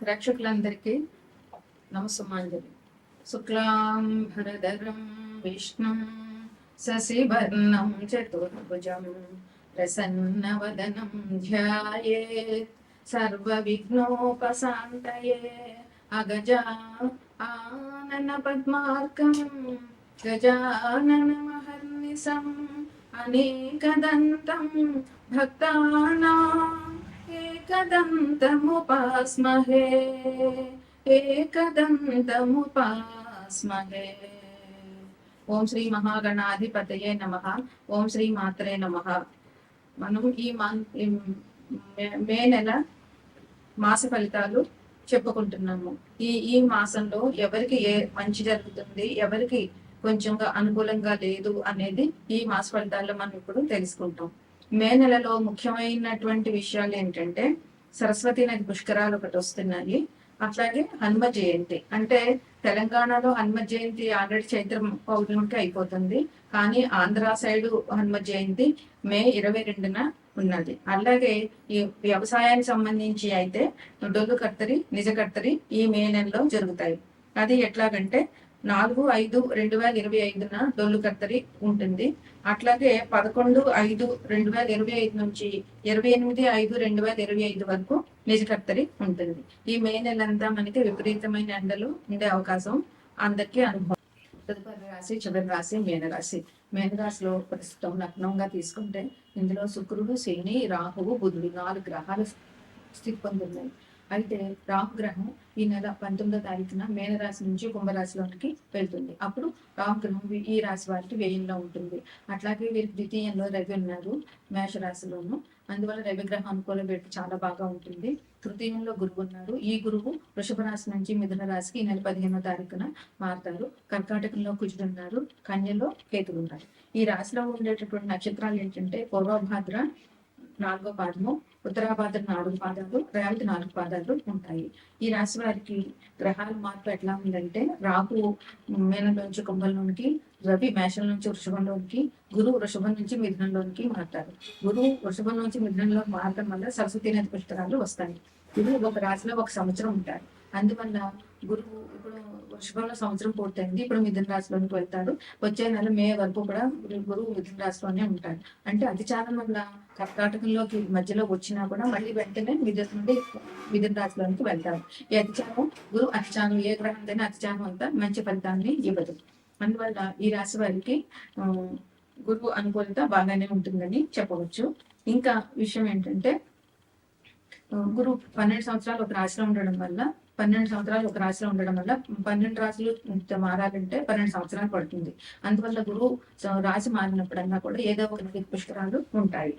ప్రేక్షకులందరికీ నమస్సమాంజలి శుక్లాం భరధరం విష్ణుం శశివర్ణం చతుర్భుజం ప్రసన్నవదనం ధ్యాయేత్ సర్వవిఘ్నోపశాంతయే అగజా ఆనన పద్మార్కం గజాననమహర్నిశం అనేకదంతం భక్తానాం एकदन्तमुपास्महे एकदन्तमुपास्महे ఓం శ్రీ మహాగణాధిపతయే నమ ఓం శ్రీ మాత్రే నమ మనం ఈ మా ఈ మే- మే నెల మాస ఫలితాలు చెప్పుకుంటున్నాము ఈ ఈ మాసంలో ఎవరికి ఏ మంచి జరుగుతుంది ఎవరికి కొంచెంగా అనుకూలంగా లేదు అనేది ఈ మాస ఫలితాల్లో మనం ఇప్పుడు తెలుసుకుంటాం మే నెలలో ముఖ్యమైనటువంటి విషయాలు ఏంటంటే సరస్వతి నది పుష్కరాలు ఒకటి వస్తున్నాయి. అట్లాగే హనుమ జయంతి. అంటే తెలంగాణలో హనుమ జయంతి ఆల్రెడీ చైత్ర పౌర్ణమికి అయిపోతుంది. కానీ ఆంధ్ర సైడ్ హనుమ జయంతి మే ఇరవై రెండున ఉన్నది. అలాగే ఈ వ్యవసాయానికి సంబంధించి అయితే డొల్లు కర్తరి నిజ కర్తరి ఈ మే నెలలో జరుగుతాయి. అది ఎట్లాగంటే నాలుగు ఐదు రెండు వేల ఇరవై ఐదున డొల్లు కర్తరి ఉంటుంది. అట్లాగే పదకొండు ఐదు రెండు వేల ఇరవై ఐదు నుంచి ఇరవై ఎనిమిది ఐదు రెండు వేల ఇరవై ఐదు వరకు నిజ కత్తరి ఉంటుంది. ఈ మే నెలంతా మనకి విపరీతమైన ఎండలు ఉండే అవకాశం అందరికీ అనుభవం. తదుపరి రాశి చివరి రాశి మేనరాశి. మేనరాశిలో ప్రస్తుతం లగ్నంగా తీసుకుంటే ఇందులో శుక్రుడు శని రాహువు బుధుడు నాలుగు గ్రహాలు స్థితి పొందున్నాయి అయితే రాహు గ్రహం ఈ నెల పంతొమ్మిదో తారీఖున మేనరాశి నుంచి కుంభరాశిలోనికి వెళ్తుంది. అప్పుడు రాహు గ్రహం ఈ రాశి వారికి వ్యయంలో ఉంటుంది. అట్లాగే వీరికి ద్వితీయంలో రవి ఉన్నారు మేషరాశిలోను. అందువల్ల రవి గ్రహం అనుకూల పెట్టి చాలా బాగా ఉంటుంది. తృతీయంలో గురువు ఉన్నారు. ఈ గురువు వృషభ రాశి నుంచి మిథున రాశికి ఈ నెల పదిహేనో తారీఖున మారుతారు. కర్కాటకంలో కుజుడు ఉన్నారు. కన్యలో కేతులు ఉన్నారు. ఈ రాశిలో ఉండేటటువంటి నక్షత్రాలు ఏంటంటే పూర్వభాద్ర నాలుగో పాదము ఉత్తరాభాద్ర నాలుగు పాదాలు రేవతి నాలుగు పాదాలు ఉంటాయి. ఈ రాశి వారికి గ్రహాల మార్పు ఎట్లా ఉందంటే రాహు మీనంలోంచి కుంభంలోనికి రవి మేషం నుంచి వృషభంలోనికి గురువు వృషభం నుంచి మిథునంలోనికి మారుతారు. గురువు వృషభం నుంచి మిథునంలో మారడం వల్ల సరస్వతి నది పుష్కరాలు వస్తాయి. గురువు ఒక రాశిలో ఒక సంవత్సరం ఉంటారు. అందువల్ల గురువు ఇప్పుడు వృషభంలో సంవత్సరం పూర్తయింది. ఇప్పుడు మిథున రాశిలోనికి వెళ్తాడు. వచ్చే నెల మే వరకు కూడా గురువు మిథున రాశిలోనే ఉంటాడు. అంటే అతిచారం వల్ల కర్కాటకంలోకి మధ్యలో వచ్చినా కూడా మళ్ళీ వెంటనే మిథున నుండి మిథున రాశిలోనికి వెళ్తాడు. ఈ అతిచారం గురువు అతిచారం ఏ గ్రహం అతిచారం అంతా మంచి ఫలితాన్ని ఇవ్వదు. అందువల్ల ఈ రాశి వారికి గురువు అనుకూలత బాగానే ఉంటుందని చెప్పవచ్చు. ఇంకా విషయం ఏంటంటే గురువు పన్నెండు సంవత్సరాలు ఒక రాశిలో ఉండడం వల్ల పన్నెండు సంవత్సరాలు ఒక రాశిలో ఉండడం వల్ల పన్నెండు రాశులు మారాలంటే పన్నెండు సంవత్సరాలు పడుతుంది. అందువల్ల గురువు రాశి మారినప్పుడన్నా కూడా ఏదో ఒక నది పుష్కరాలు ఉంటాయి.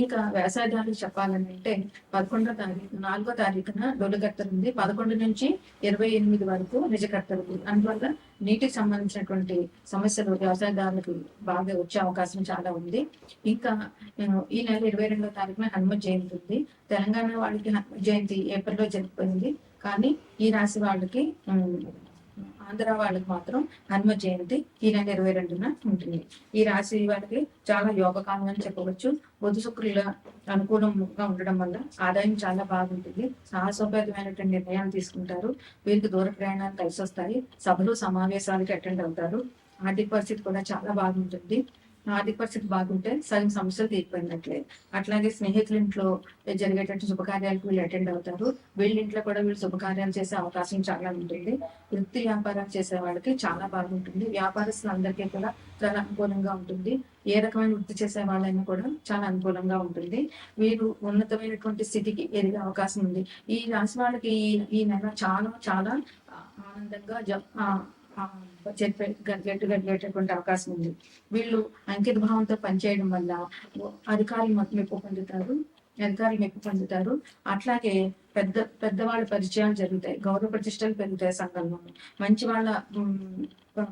ఇంకా వ్యవసాయదారులు చెప్పాలంటే పదకొండో తారీఖు నాలుగో తారీఖున డొల్లుగత్తలు ఉంది పదకొండు నుంచి ఇరవై ఎనిమిది వరకు నిజకర్తలు ఉంది అందువల్ల నీటికి సంబంధించినటువంటి సమస్యలు వ్యవసాయదారులకు బాగా వచ్చే అవకాశం చాలా ఉంది. ఇంకా ఈ నెల ఇరవై రెండో తారీఖున హనుమ జయంతి ఉంది. తెలంగాణ వాళ్ళకి హనుమ జయంతి ఏప్రిల్లో జరిగిపోయింది. కానీ ఈ రాశి వాళ్ళకి ఆంధ్ర వాళ్ళకి మాత్రం హనుమ జయంతి ఈ నెల ఇరవై రెండున ఉంటుంది. ఈ రాశి వాళ్ళకి చాలా యోగకాలం అని చెప్పవచ్చు. బుధ శుక్రుల అనుకూలంగా ఉండడం వల్ల ఆదాయం చాలా బాగుంటుంది. సాహసోపేతమైనటువంటి నిర్ణయాలు తీసుకుంటారు. వీరికి దూర ప్రయాణాలు కలిసి వస్తాయి సభలు సమావేశాలకి అటెండ్ అవుతారు. ఆర్థిక పరిస్థితి కూడా చాలా బాగుంటుంది. ఆర్థిక పరిస్థితి బాగుంటే సగం సమస్యలు తీరిపోయినట్లే. అట్లాగే స్నేహితుల ఇంట్లో జరిగేటట్టు శుభకార్యాలకు వీళ్ళు అటెండ్ అవుతారు. వీళ్ళ ఇంట్లో కూడా వీళ్ళు శుభకార్యాలు చేసే అవకాశం చాలా ఉంటుంది. వృత్తి వ్యాపారాలు చేసే వాళ్ళకి చాలా బాగుంటుంది. వ్యాపారస్తులందరికీ కూడా చాలా అనుకూలంగా ఉంటుంది. ఏ రకమైన వృత్తి చేసే వాళ్ళైనా కూడా చాలా అనుకూలంగా ఉంటుంది. వీరు ఉన్నతమైనటువంటి స్థితికి ఎదిగే అవకాశం ఉంది. ఈ రాశి వాళ్ళకి ఈ ఈ నెల చాలా చాలా ఆనందంగా జ- ఆ, గడిగేటటువంటి అవకాశం ఉంది. వీళ్ళు అంకిత భావంతో పనిచేయడం వల్ల అధికారులు మొత్తం మెప్పు పొందుతారు అధికారులు మెప్పు పొందుతారు. అట్లాగే పెద్ద పెద్దవాళ్ళ పరిచయాలు జరుగుతాయి. గౌరవ ప్రతిష్టలు పెరుగుతాయి సంఘంలో. మంచి వాళ్ళ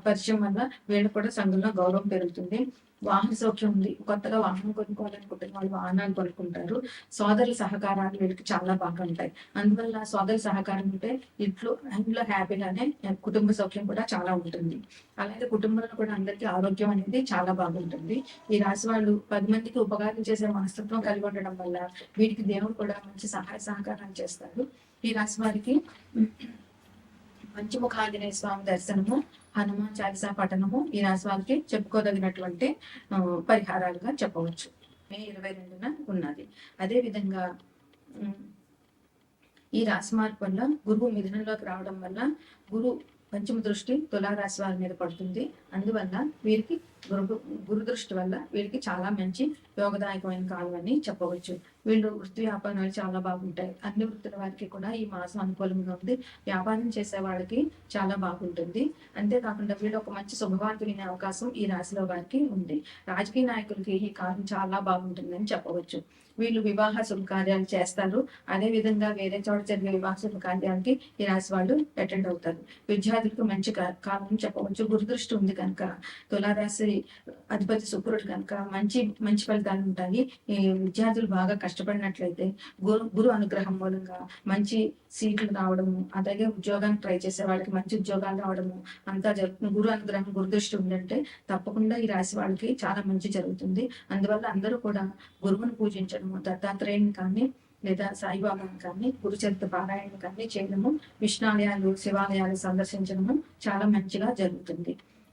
పరిచయం వల్ల వీళ్ళు కూడా సంఘంలో గౌరవం పెరుగుతుంది. వాహన సౌఖ్యం ఉంది. కొత్తగా వాహనం కొనుక్కోవాలనుకుంటున్న వాళ్ళు వాహనాలు కొనుక్కుంటారు. సోదరుల సహకారాలు వీళ్ళకి చాలా బాగా ఉంటాయి. అందువల్ల సోదరుల సహకారం ఉంటే ఇంట్లో ఇంట్లో హ్యాపీగానే కుటుంబ సౌఖ్యం కూడా చాలా ఉంటుంది. అలాగే కుటుంబంలో కూడా అందరికీ ఆరోగ్యం అనేది చాలా బాగుంటుంది. ఈ రాశి వాళ్ళు పది మందికి ఉపకారం చేసే మనస్తత్వం కలిగి ఉండడం వల్ల వీటికి దేవుడు కూడా మంచి సహాయ సహకారాలు చేస్తారు. ఈ రాశి వారికి పంచముఖాంజనేయ స్వామి దర్శనము హనుమాన్ చాలీసా పఠనము ఈ రాశి వారికి చెప్పుకోదగినటువంటి పరిహారాలుగా చెప్పవచ్చు. మే ఇరవై రెండున ఉన్నది. అదే విధంగా ఈ రాశి మార్పు వల్ల గురువు మిథునంలోకి రావడం వల్ల గురు పంచమ దృష్టి తులారాశి వారి మీద పడుతుంది. అందువల్ల వీరికి గురు గురు దృష్టి వల్ల వీళ్ళకి చాలా మంచి యోగదాయకమైన కాలం అని చెప్పవచ్చు. వీళ్ళు వృత్తి వ్యాపారాలు చాలా బాగుంటాయి. అన్ని వృత్తుల వారికి కూడా ఈ మాసం అనుకూలంగా ఉంది. వ్యాపారం చేసే వాళ్ళకి చాలా బాగుంటుంది. అంతేకాకుండా వీళ్ళు ఒక మంచి శుభవార్త వినే అవకాశం ఈ రాశిలో వారికి ఉంది. రాజకీయ నాయకులకి ఈ కాలం చాలా బాగుంటుందని చెప్పవచ్చు. వీళ్ళు వివాహ శుభకార్యాలు చేస్తారు. అదే విధంగా వేరే చోట జరిగే వివాహ శుభకార్యాలకి ఈ రాశి వాళ్ళు అటెండ్ అవుతారు. విద్యార్థులకు మంచి కాలం చెప్పవచ్చు. గురుదృష్టి ఉంది కనుక తులారాశి అధిపతి శుక్రుడు కనుక మంచి మంచి ఫలితాలు ఉంటాయి. ఈ విద్యార్థులు బాగా కష్టపడినట్లయితే గురు గురు అనుగ్రహం మూలంగా మంచి సీట్లు రావడము అలాగే ఉద్యోగానికి ట్రై చేసే వాళ్ళకి మంచి ఉద్యోగాలు రావడము అంతా జరుగుతుంది గురు అనుగ్రహం గురుదృష్టి ఉందంటే తప్పకుండా ఈ రాశి వాళ్ళకి చాలా మంచి జరుగుతుంది. అందువల్ల అందరూ కూడా గురువును పూజించడము దత్తాత్రేయుని కానీ లేదా సాయిబాబాను కానీ గురుచరిత పారాయణ కానీ చేయడము విష్ణాలయాలు శివాలయాలు సందర్శించడము చాలా మంచిగా జరుగుతుంది.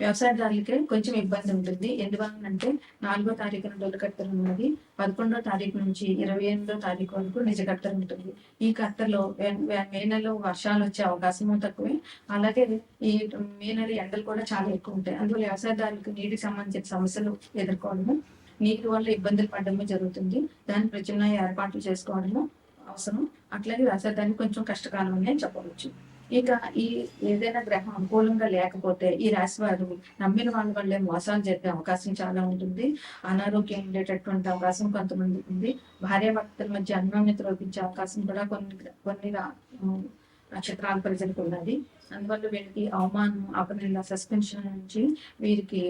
వ్యవసాయదారులకే కొంచెం ఇబ్బంది ఉంటుంది. ఎందువలనంటే నాలుగో తారీఖున డొల్లుకత్తెర ఉన్నది. పదకొండో తారీఖు నుంచి ఇరవై ఎనిమిదో తారీఖు వరకు నిజకత్తెర ఉంటుంది. ఈ కట్టర్లో మే నెలలో వర్షాలు వచ్చే అవకాశము తక్కువే. అలాగే ఈ మే నెల ఎండలు కూడా చాలా ఎక్కువ ఉంటాయి. అందువల్ల వ్యవసాయదారులకు నీటికి సంబంధించిన సమస్యలు ఎదుర్కోవడము నీటి వల్ల ఇబ్బందులు పడడము జరుగుతుంది. దాని ప్రత్యామ్నాయ ఏర్పాట్లు చేసుకోవడము అవసరం. అట్లాగే వ్యవసాయానికి కొంచెం కష్టకాలం ఉన్నాయని చెప్పవచ్చు. ఇక ఈ ఏదైనా గ్రహం అనుకూలంగా లేకపోతే ఈ రాశి వారు నమ్మిన వాళ్ళ వల్లే మోసాలు జరిగే అవకాశం చాలా ఉంటుంది. అనారోగ్యం ఉండేటటువంటి అవకాశం కొంతమంది ఉంది. భార్యాభర్తల మధ్య అన్యోన్యత రోపించే అవకాశం కూడా కొన్ని కొన్ని నక్షత్రాల ప్రజలకు ఉన్నది. అందువల్ల వీరికి అవమానం అపనింద సస్పెన్షన్ నుంచి వీరికి